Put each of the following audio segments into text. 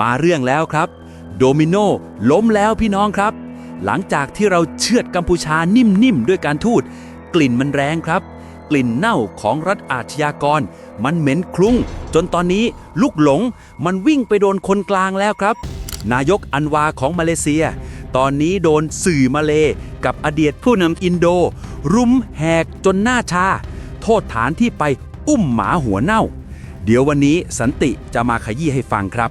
มาเรื่องแล้วครับ โดมิโนล้มแล้วพี่น้องครับ หลังจากที่เราเชือดกัมพูชานิ่มๆด้วยการทูต กลิ่นมันแรงครับ กลิ่นเน่าของรัฐอาชญากร มันเหม็นคลุ้ง จนตอนนี้ลูกหลงมันวิ่งไปโดนคนกลางแล้วครับ นายกอันวาของมาเลเซีย ตอนนี้โดนสื่อมาเลกับอดีตผู้นำอินโด รุมแหกจนหน้าชา โทษฐานที่ไปอุ้มหมาหัวเน่า เดี๋ยววันนี้สันติจะมาขยี้ให้ฟังครับ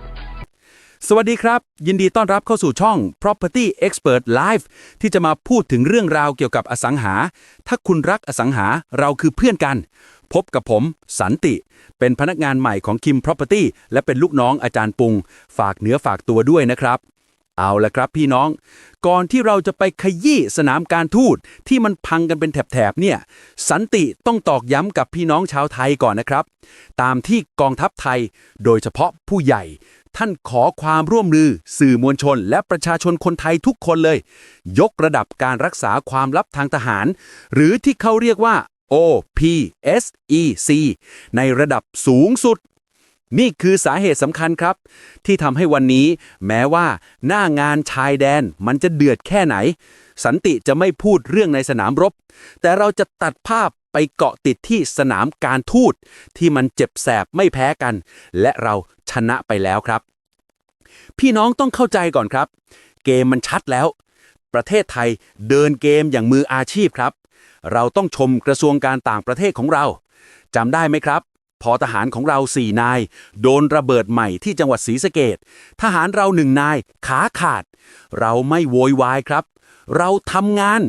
สวัสดีครับ ยินดีต้อนรับเข้าสู่ช่อง Property Expert Live ที่จะมาพูดถึงเรื่องราวเกี่ยวกับอสังหา ถ้าคุณรักอสังหาเราคือเพื่อนกัน พบกับผมสันติ เป็นพนักงานใหม่ของ Kim Property และเป็นลูกน้องอาจารย์ปุง ฝากเนื้อฝากตัวด้วยนะครับ เอาละครับพี่น้อง ก่อนที่เราจะไปขยี้สนามการทูตที่มันพังกันเป็นแถบๆเนี่ย สันติต้องตอกย้ำกับพี่น้องชาวไทยก่อนนะครับ ตามที่กองทัพไทย โดยเฉพาะผู้ใหญ่ ท่านขอความร่วมมือ สื่อมวลชน และประชาชนคนไทยทุกคนเลย ยกระดับการรักษาความลับทางทหาร หรือที่เขาเรียกว่า OPSEC ในระดับสูงสุด นี่คือสาเหตุสำคัญครับ ที่ทำให้วันนี้ แม้ว่า หน้างานชายแดนมันจะเดือดแค่ไหน สันติจะไม่พูดเรื่องในสนามรบ แต่เราจะตัดภาพ ไปเกาะติดที่สนามการทูตที่มันเจ็บแสบไม่แพ้กัน และเราชนะไปแล้วครับ พี่น้องต้องเข้าใจก่อนครับ เกมมันชัดแล้ว ประเทศไทยเดินเกมอย่างมืออาชีพครับ เราต้องชมกระทรวงการต่างประเทศของเราจำได้ไหมครับพอทหารของเราสี่นาย โดนระเบิดใหม่ที่จังหวัดศรีสะเกดทหารเราหนึ่งนายขาขาด เราไม่โวยวายครับ เราทำงาน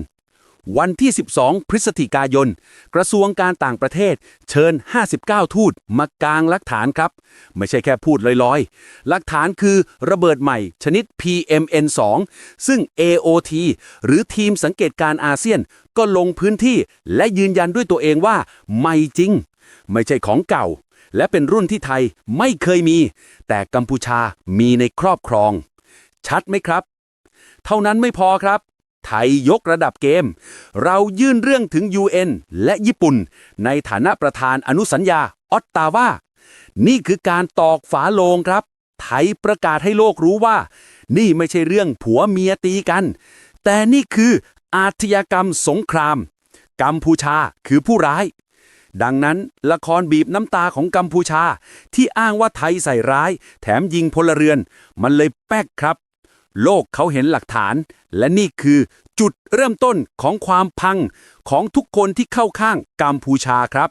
วันที่ 12 พฤศจิกายน กระทรวงการต่างประเทศ เชิญ 59 ทูตมากางหลักฐานครับ ไม่ใช่แค่พูดลอยๆ หลักฐานคือระเบิดใหม่ชนิด PMN2 ซึ่ง AOT หรือทีมสังเกตการอาเซียน ก็ลงพื้นที่และยืนยันด้วยตัวเองว่าไม่จริง ไม่ใช่ของเก่า และเป็นรุ่นที่ไทยไม่เคยมี แต่กัมพูชามีในครอบครอง ชัดไหมครับ เท่านั้นไม่พอครับ ไทยยกระดับเกม เรายื่นเรื่องถึง UN และญี่ปุ่น ในฐานะประธานอนุสัญญาออตตาวา นี่คือการตอกฝาโลงครับ ไทยประกาศให้โลกรู้ว่า นี่ไม่ใช่เรื่องผัวเมียตีกัน แต่นี่คืออาชญากรรมสงคราม กัมพูชาคือผู้ร้าย ดังนั้นละครบีบน้ำตาของกัมพูชา ที่อ้างว่าไทยใส่ร้าย แถมยิงพลเรือน มันเลยแป๊กครับ โลกเขาเห็นหลักฐาน และนี่คือจุดเริ่มต้นของความพังของทุกคนที่เข้าข้างกัมพูชาครับ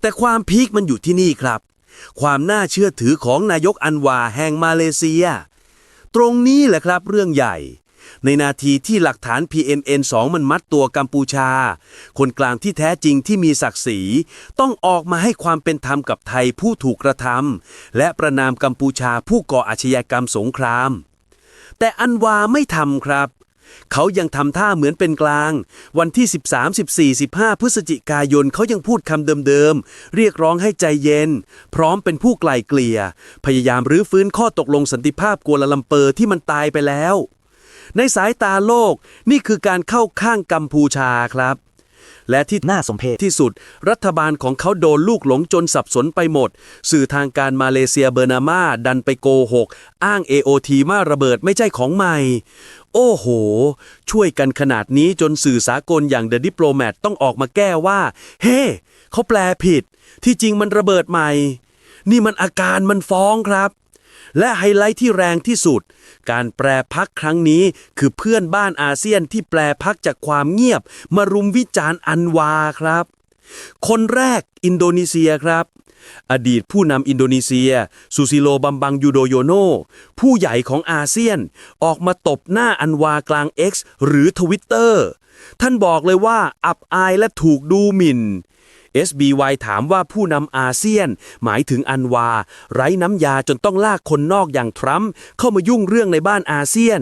แต่ความพีคมันอยู่ที่นี่ครับ ความน่าเชื่อถือของนายกอันวาแห่งมาเลเซีย ตรงนี้แหละครับเรื่องใหญ่ ในนาทีที่หลักฐาน PMN2 มันมัดตัวกัมพูชา คนกลางที่แท้จริงที่มีศักดิ์ศรี ต้องออกมาให้ความเป็นธรรมกับไทยผู้ถูกกระทำและประนามกัมพูชาผู้ก่ออาชญากรรมสงคราม แต่อันวาไม่ทำครับ เขายังทำท่าเหมือนเป็นกลาง วันที่ 13 14 15 พฤศจิกายนเขายังพูดคำเดิมๆ เรียกร้องให้ใจเย็น พร้อมเป็นผู้ไกล่เกลี่ย พยายามรื้อฟื้นข้อตกลงสันติภาพกัวลาลัมเปอร์ที่มันตายไปแล้ว ในสายตาโลกนี่คือการเข้าข้างกัมพูชาครับ และที่น่าสมเพชที่สุด รัฐบาลของเขาโดนลูกหลงจนสับสนไปหมด สื่อทางการมาเลเซียเบอร์นามาดันไปโกหก อ้าง AOT มาระเบิดไม่ใช่ของใหม่ โอ้โห ช่วยกันขนาดนี้จนสื่อสากลอย่าง The Diplomat ต้องออกมาแก้ว่า เฮ้เขาแปลผิด ที่จริงมันระเบิดใหม่ นี่มันอาการมันฟ้องครับ และไฮไลท์ที่แรงที่สุด การแปรพักครั้งนี้คือเพื่อนบ้านอาเซียนที่แปรพักจากความเงียบ มารุมวิจารณ์อันวาครับ คนแรกอินโดนีเซียครับ อดีตผู้นำอินโดนีเซียซูซิโลบัมบังยูโดโยโนผู้ใหญ่ของอาเซียน ออกมาตบหน้าอันวากลาง X หรือทวิตเตอร์ท่านบอกเลยว่าอับอายและถูกดูหมิ่น SBY ถามว่าผู้นำอาเซียน หมายถึงอันวา ไร้น้ำยาจนต้องลากคนนอกอย่างทรัมป์เข้ามายุ่งเรื่องในบ้านอาเซียน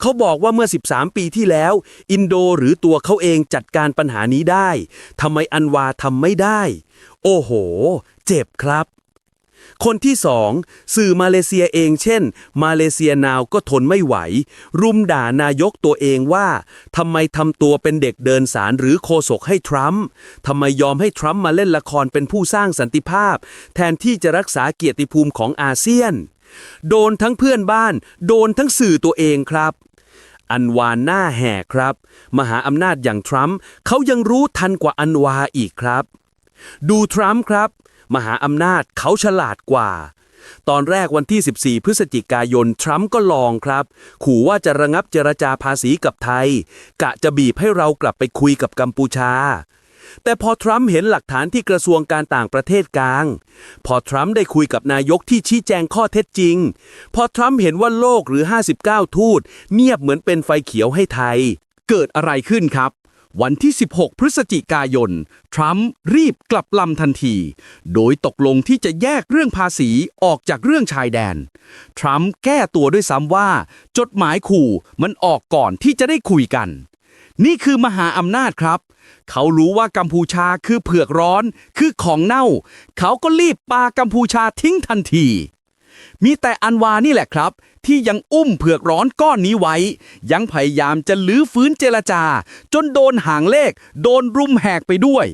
เขาบอกว่าเมื่อ 13 ปีที่แล้ว อินโดหรือตัวเขาเองจัดการปัญหานี้ได้ทำไมอันวาทำไม่ได้ โอ้โห เจ็บครับ คนที่สองสื่อมาเลเซียเองเช่น มาเลเซียนาวก็ทนไม่ไหว รุมด่านายกตัวเองว่าทำไมทำตัวเป็นเด็กเดินสารหรือโคศกให้ทรัมป์ทำไมยอมให้ทรัมป์มาเล่นละครเป็นผู้สร้างสันติภาพ แทนที่จะรักษาเกียรติภูมิของอาเซียน โดนทั้งเพื่อนบ้าน โดนทั้งสื่อตัวเองครับอันวาหน้าแหกครับ มหาอำนาจอย่างทรัมป์เขายังรู้ทันกว่าอันวาอีกครับ ดูทรัมป์ครับ มหาอำนาจเขาฉลาดกว่า ตอนแรกวันที่ 14 พฤศจิกายน ทรัมป์ก็ลองครับ ขู่ว่าจะระงับเจรจาภาษีกับไทย กะจะบีบให้เรากลับไปคุยกับกัมพูชา แต่พอทรัมป์เห็นหลักฐานที่กระทรวงการต่างประเทศกลาง พอทรัมป์ได้คุยกับนายกที่ชี้แจงข้อเท็จจริง พอทรัมป์เห็นว่าโลกหรือ 59 ทูตเงียบเหมือนเป็นไฟเขียวให้ไทย เกิดอะไรขึ้นครับ วันที่ 16 พฤศจิกายน ทรัมป์รีบกลับลำทันที โดยตกลงที่จะแยกเรื่องภาษีออกจากเรื่องชายแดน ทรัมป์แก้ตัวด้วยซ้ำว่า จดหมายขู่มันออกก่อนที่จะได้คุยกัน นี่คือมหาอำนาจครับ เขารู้ว่ากัมพูชาคือเผือกร้อน คือของเน่า เขาก็รีบปากัมพูชาทิ้งทันที มีแต่อันวานี่แหละครับ ที่ยังอุ้มเผือกร้อนก้อนนี้ไว้ ยังพยายามจะลื้อฟื้นเจรจา จนโดนหางเลข โดนรุมแหกไปด้วย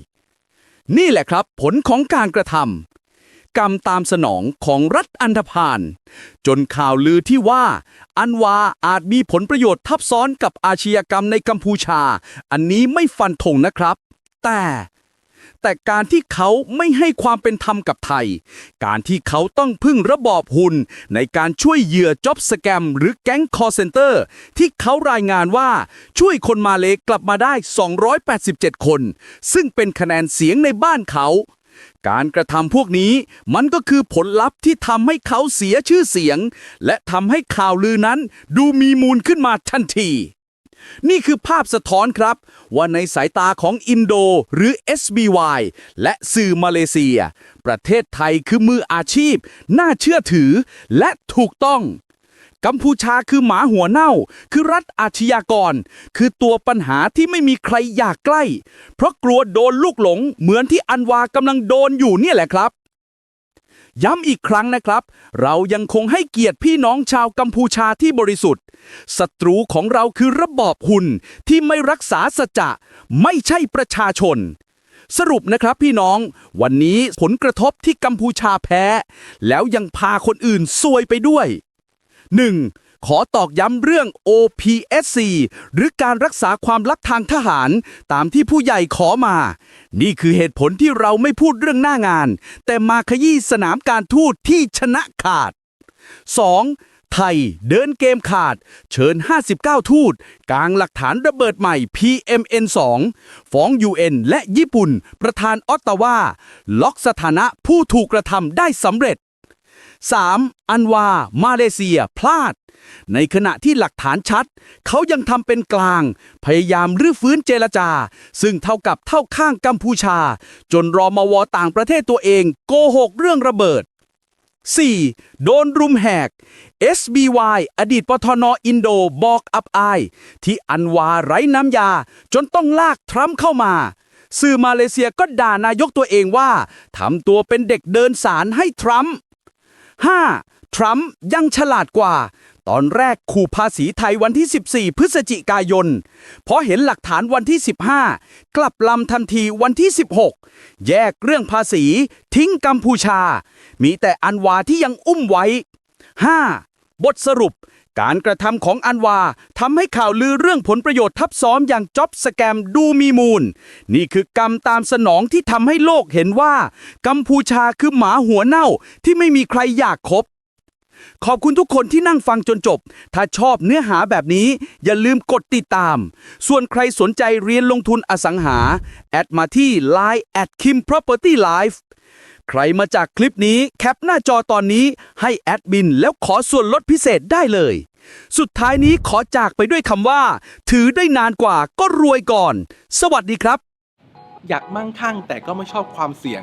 นี่แหละครับ ผลของการกระทำกรรมตามสนองของรัฐอันธพาลจนข่าวลือที่ว่า อันวาอาจมีผลประโยชน์ทับซ้อนกับอาชญากรรมในกัมพูชา อันนี้ไม่ฟันธงนะครับ แต่ แต่การที่เขาไม่ให้ความเป็นธรรมกับไทย การที่เขาต้องพึ่งระบอบหุ่นในการช่วยเหยื่อจ็อบสแกมหรือแก๊งคอร์เซนเตอร์ ที่เขารายงานว่าช่วยคนมาเลกลับมาได้ 287 คน ซึ่งเป็นคะแนนเสียงในบ้านเขาการกระทำพวกนี้มันก็คือผลลัพธ์ที่ทำให้เขาเสียชื่อเสียง และทำให้ข่าวลือนั้นดูมีมูลขึ้นมาทันที นี่คือภาพสะท้อนครับ ว่าในสายตาของอินโดหรือ SBY และสื่อมาเลเซีย ประเทศไทยคือมืออาชีพ น่าเชื่อถือ และถูกต้อง กัมพูชาคือหมาหัวเน่า คือรัฐอาชญากร คือตัวปัญหาที่ไม่มีใครอยากใกล้ เพราะกลัวโดนลูกหลงเหมือนที่อันวากำลังโดนอยู่เนี่ยแหละครับ ย้ำอีกครั้งนะครับ เรายังคงให้เกียรติพี่น้องชาวกัมพูชาที่บริสุทธิ์ศัตรูของเราคือระบอบหุ่นที่ไม่รักษาสัจจะไม่ใช่ประชาชน สรุปนะครับพี่น้อง วันนี้ผลกระทบที่กัมพูชาแพ้ แล้วยังพาคนอื่นซวยไปด้วย 1. ขอตอกย้ำเรื่อง OPSC หรือการรักษาความลับทางทหาร ตามที่ผู้ใหญ่ขอมา นี่คือเหตุผลที่เราไม่พูดเรื่องหน้างาน แต่มาขยี้สนามการทูตที่ชนะขาด 2. ไทยเดินเกมขาด เชิญ 59 ทูต กลางหลักฐานระเบิดใหม่ PMN2 ฟ้อง UN และญี่ปุ่น ประธานออตตาวาล็อกสถานะผู้ถูกกระทำได้สำเร็จ 3. อันวา มาเลเซีย พลาด ในขณะที่หลักฐานชัด เขายังทำเป็นกลาง พยายามรื้อฟื้นเจรจา ซึ่งเท่ากับเท่าข้างกัมพูชา จนรอมวต่างประเทศตัวเอง โกหกเรื่องระเบิด 4. โดนรุมแหก SBY อดีตปทนอินโดบอกอับอาย ที่อันวาไร้น้ำยา จนต้องลากทรัมป์เข้ามา สื่อมาเลเซียก็ด่านายกตัวเองว่าทำตัวเป็นเด็กเดินสารให้ทรัมป์ 5. ทรัมป์ยังฉลาดกว่า ตอนแรกขู่ภาษีไทยวันที่ 14 พฤศจิกายนพอเห็นหลักฐานวันที่ 15 กลับลำทันทีวันที่ 16 แยกเรื่องภาษี ทิ้งกัมพูชา มีแต่อันวาที่ยังอุ้มไว้ 5. บทสรุป การกระทำของอันวาทำให้ข่าวลือเรื่องผลประโยชน์ทับซ้อมอย่างจ็อบสแกมดูมีมูล นี่คือกรรมตามสนองที่ทำให้โลกเห็นว่า กัมพูชาคือหมาหัวเน่าที่ไม่มีใครอยากคบขอบคุณทุกคนที่นั่งฟังจนจบ ถ้าชอบเนื้อหาแบบนี้ อย่าลืมกดติดตาม ส่วนใครสนใจเรียนลงทุนอสังหา แอดมาที่ Line at Kim Property Life ใครมาจากคลิปนี้แคปหน้าจอตอนนี้ให้แอดมินแล้วขอส่วนลดพิเศษได้เลย สุดท้ายนี้ขอจากไปด้วยคำว่า ถือได้นานกว่าก็รวยก่อน สวัสดีครับ อยากมั่งคั่งแต่ก็ไม่ชอบความเสี่ยง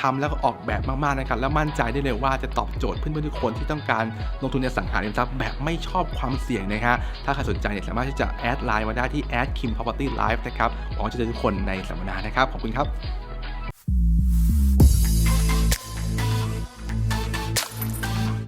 ทำแล้วก็ออกแบบมากๆนะครับ และมั่นใจได้เลยว่าจะตอบโจทย์เพื่อนๆทุกคนที่ต้องการลงทุนในสังหาริมทรัพย์แบบไม่ชอบความเสี่ยงนะฮะ ถ้าใครสนใจเนี่ยสามารถที่จะแอดไลน์มาได้ที่ a d kim property life นะครับหวังจะเจอทุกคนในสัมมนานะครับ ขอบคุณครับ